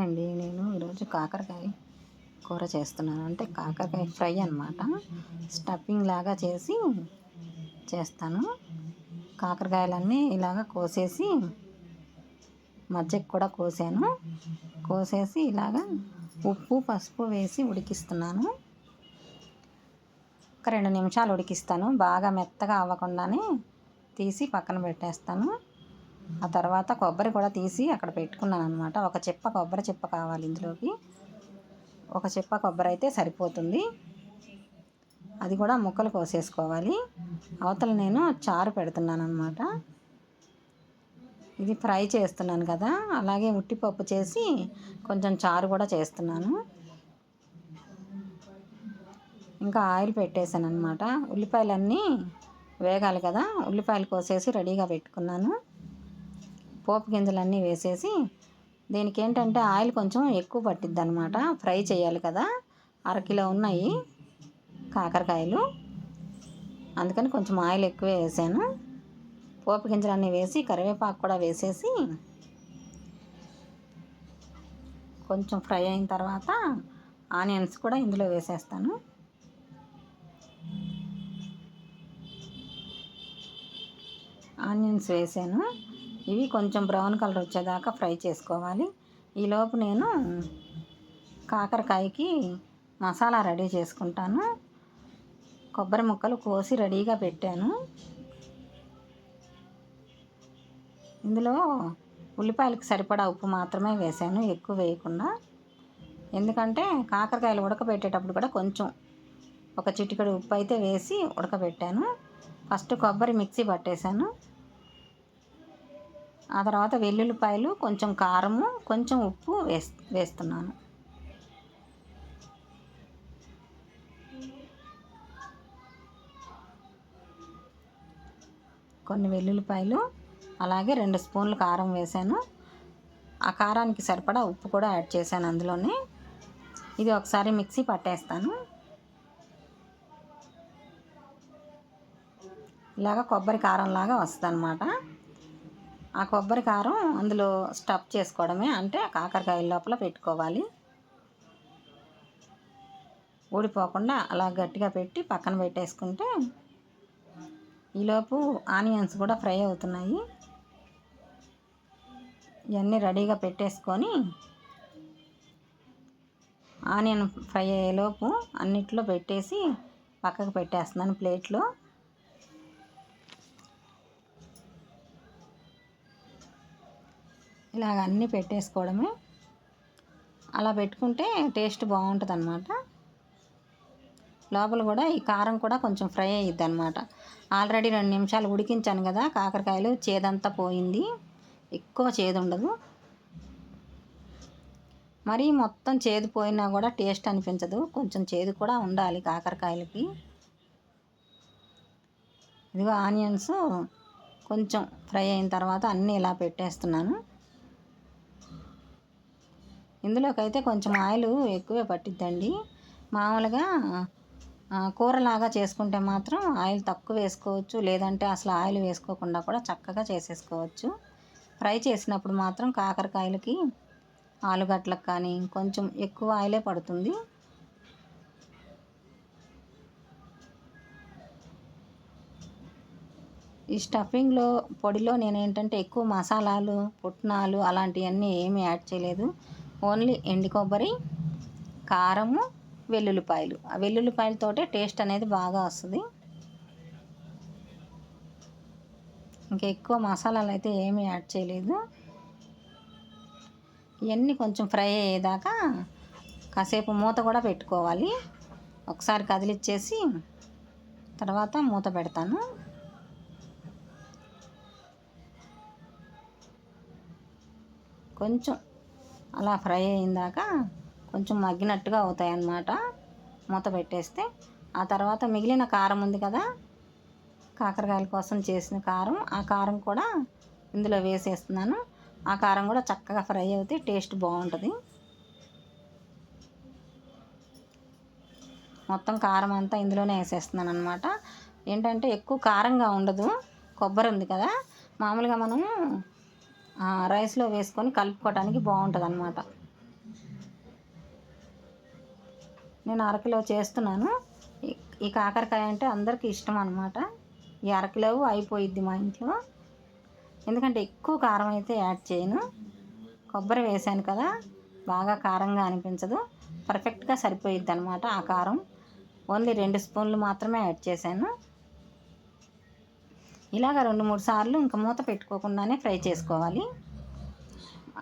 అండి. నేను ఈరోజు కాకరకాయ కూర చేస్తున్నాను. అంటే కాకరకాయ ఫ్రై అనమాట స్టఫింగ్ లాగా చేసి చేస్తాను. కాకరకాయలన్నీ ఇలాగ కోసేసి మధ్యకి కూడా కోసాను. కోసేసి ఇలాగ ఉప్పు పసుపు వేసి ఉడికిస్తున్నాను. ఒక రెండు నిమిషాలు ఉడికిస్తాను. బాగా మెత్తగా అవ్వకుండానే తీసి పక్కన పెట్టేస్తాను. ఆ తర్వాత కొబ్బరి కూడా తీసి అక్కడ పెట్టుకున్నాను అనమాట ఒక చిప్ప కొబ్బరి చిప్ప కావాలి ఇందులోకి. ఒక చిప్ప కొబ్బరి అయితే సరిపోతుంది. అది కూడా ముక్కలు కోసేసుకోవాలి. అవతల నేను చారు పెడుతున్నాను అనమాట ఇది ఫ్రై చేస్తున్నాను కదా అలాగే ఉట్టిపప్పు చేసి కొంచెం చారు కూడా చేస్తున్నాను. ఇంకా ఆయిల్ పెట్టేశాను అనమాట ఉల్లిపాయలన్నీ వేగాలి కదా ఉల్లిపాయలు కోసేసి రెడీగా పెట్టుకున్నాను. పోపు గింజలన్నీ వేసేసి దీనికి ఏంటంటే ఆయిల్ కొంచెం ఎక్కువ పట్టిద్ది అనమాట ఫ్రై చేయాలి కదా. అరకిలో ఉన్నాయి కాకరకాయలు. అందుకని కొంచెం ఆయిల్ ఎక్కువే వేసాను. పోపు గింజలన్నీ వేసి కరివేపాకు కూడా వేసేసి కొంచెం ఫ్రై అయిన తర్వాత ఆనియన్స్ కూడా ఇందులో వేసేస్తాను. ఆనియన్స్ వేసాను. ఇవి కొంచెం బ్రౌన్ కలర్ వచ్చేదాకా ఫ్రై చేసుకోవాలి. ఈలోపు నేను కాకరకాయకి మసాలా రెడీ చేసుకుంటాను. కొబ్బరి ముక్కలు కోసి రెడీగా పెట్టాను. ఇందులో ఉల్లిపాయలకు సరిపడా ఉప్పు మాత్రమే వేసాను ఎక్కువ వేయకుండా. ఎందుకంటే కాకరకాయలు ఉడకబెట్టేటప్పుడు కూడా కొంచెం ఒక చిటికెడు ఉప్పు అయితే వేసి ఉడకబెట్టాను. ఫస్ట్ కొబ్బరి మిక్సీ పట్టేశాను. ఆ తర్వాత వెల్లుల్లిపాయలు కొంచెం కారము కొంచెం ఉప్పు వేస్ వేస్తున్నాను. కొన్ని వెల్లుల్లిపాయలు అలాగే రెండు స్పూన్లు కారం వేసాను. ఆ కారానికి సరిపడా ఉప్పు కూడా యాడ్ చేశాను అందులోనే. ఇది ఒకసారి మిక్సీ పట్టేస్తాను. ఇలాగ కొబ్బరి కారం లాగా వస్తుంది అనమాట ఆ కొబ్బరి కారం అందులో స్టఫ్ చేసుకోవడమే అంటే కాకరకాయ లోపల పెట్టుకోవాలి. ఊడిపోకుండా అలా గట్టిగా పెట్టి పక్కన పెట్టేసుకుంటే ఈలోపు ఆనియన్స్ కూడా ఫ్రై అవుతున్నాయి. ఇవన్నీ రెడీగా పెట్టేసుకొని ఆనియన్ ఫ్రై అయ్యేలోపు అన్నిట్లో పెట్టేసి పక్కకు పెట్టేస్తున్నాను ప్లేట్లో. ఇలాగ అన్నీ పెట్టేసుకోవడమే. అలా పెట్టుకుంటే టేస్ట్ బాగుంటుంది అనమాట లోపల కూడా ఈ కారం కూడా కొంచెం ఫ్రై అయ్యిద్ది అనమాట ఆల్రెడీ రెండు నిమిషాలు ఉడికించాను కదా కాకరకాయలు చేదంతా పోయింది. ఎక్కువ చేదు ఉండదు. మరి మొత్తం చేదు పోయినా కూడా టేస్ట్ అనిపించదు. కొంచెం చేదు కూడా ఉండాలి కాకరకాయలకి. ఇదిగో ఆనియన్స్ కొంచెం ఫ్రై అయిన తర్వాత అన్నీ ఇలా పెట్టేస్తున్నాను. ఇందులోకైతే కొంచెం ఆయిల్ ఎక్కువే పట్టిద్దండి. మామూలుగా కూరలాగా చేసుకుంటే మాత్రం ఆయిల్ తక్కువ వేసుకోవచ్చు. లేదంటే అసలు ఆయిల్ వేసుకోకుండా కూడా చక్కగా చేసేసుకోవచ్చు. ఫ్రై చేసినప్పుడు మాత్రం కాకరకాయలకి ఆలుగడ్డలకు కానీ కొంచెం ఎక్కువ ఆయిలే పడుతుంది. ఈ స్టఫింగ్లో పొడిలో నేను ఏంటంటే ఎక్కువ మసాలాలు పుట్నాలు అలాంటివన్నీ ఏమీ యాడ్ చేయలేదు. ఓన్లీ ఎండి కొబ్బరి కారము వెల్లుల్లిపాయలు. ఆ వెల్లుల్లిపాయలతోటే టేస్ట్ అనేది బాగా వస్తుంది. ఇంకా ఎక్కువ మసాలాలు అయితే ఏమీ యాడ్ చేయలేదు. ఇవన్నీ కొంచెం ఫ్రై అయ్యేదాకా కాసేపు మూత కూడా పెట్టుకోవాలి. ఒకసారి కదిలిచ్చేసి తర్వాత మూత పెడతాను. కొంచెం అలా ఫ్రై అయిందాక కొంచెం మగ్గినట్టుగా అవుతాయి అన్నమాట మూత పెట్టేస్తే ఆ తర్వాత మిగిలిన కారం ఉంది కదా కాకరకాయల కోసం చేసిన కారం ఆ కారం కూడా ఇందులో వేసేస్తున్నాను. ఆ కారం కూడా చక్కగా ఫ్రై అవుతే టేస్ట్ బాగుంటుంది. మొత్తం కారం అంతా ఇందులోనే వేసేస్తున్నాను అనమాట ఏంటంటే ఎక్కువ కారంగా ఉండదు కొబ్బరి ఉంది కదా. మామూలుగా మనము రైస్లో వేసుకొని కలుపుకోవడానికి బాగుంటుంది అనమాట నేను అరకిలో చేస్తున్నాను. ఈ కాకరకాయ అంటే అందరికీ ఇష్టం అనమాట ఈ అరకిలో అయిపోయిద్ది మా ఇంట్లో. ఎందుకంటే ఎక్కువ కారం అయితే యాడ్ చేయను. కొబ్బరి వేసాను కదా బాగా కారంగా అనిపించదు. పర్ఫెక్ట్గా సరిపోయిద్ది అనమాట ఆ కారం. ఓన్లీ రెండు స్పూన్లు మాత్రమే యాడ్ చేశాను. ఇలాగ రెండు మూడు సార్లు ఇంకా మూత పెట్టుకోకుండానే ఫ్రై చేసుకోవాలి.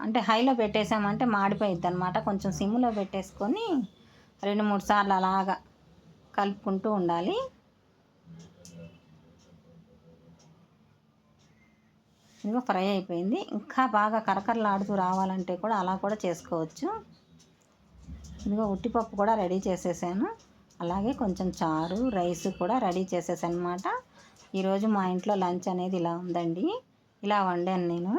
అంటే హైలో పెట్టేసామంటే మాడిపోయిద్ది అనమాట కొంచెం సిమ్లో పెట్టేసుకొని రెండు మూడు సార్లు అలాగా కలుపుకుంటూ ఉండాలి. ఇదిగో ఫ్రై అయిపోయింది. ఇంకా బాగా కరకరలాడుతూ రావాలంటే కూడా అలా కూడా చేసుకోవచ్చు. ఇదిగో ఉట్టిపప్పు కూడా రెడీ చేసేసాను. అలాగే కొంచెం చారు రైస్ కూడా రెడీ చేసేసాను అనమాట ఈరోజు మా ఇంట్లో లంచ్ అనేది ఇలా ఉందండి. ఇలా వండాను నేను.